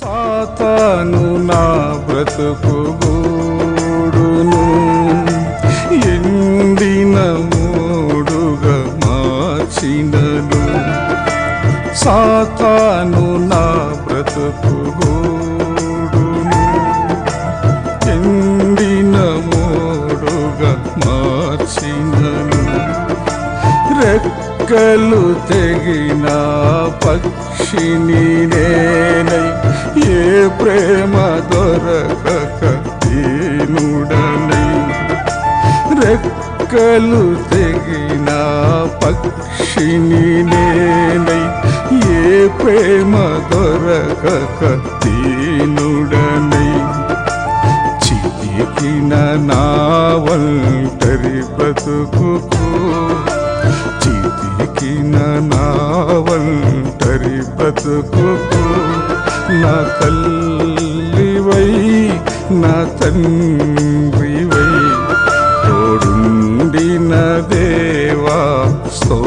సాతాను నా బ్రతుకు గూడును. ఎండిన మూడుగా మార్చినను. సాతాను నా బ్రతుకు గూడును. ఎండిన మూడుగా మార్చినను. రెక్కలు తెగిన పక్షిని నేనే ప్రేమ దొరకక దీనుడనై. రెక్కలు తెగిన పక్షిని నేనై. ఏ ప్రేమ దొరకక దీనుడనై. చితికిన నా ఒంటరి బ్రతుకుకు చితికిన నా ఒంటరి బ్రతుకుకు నా తల్లి తండ్రివై తోడుండిన దేవా సో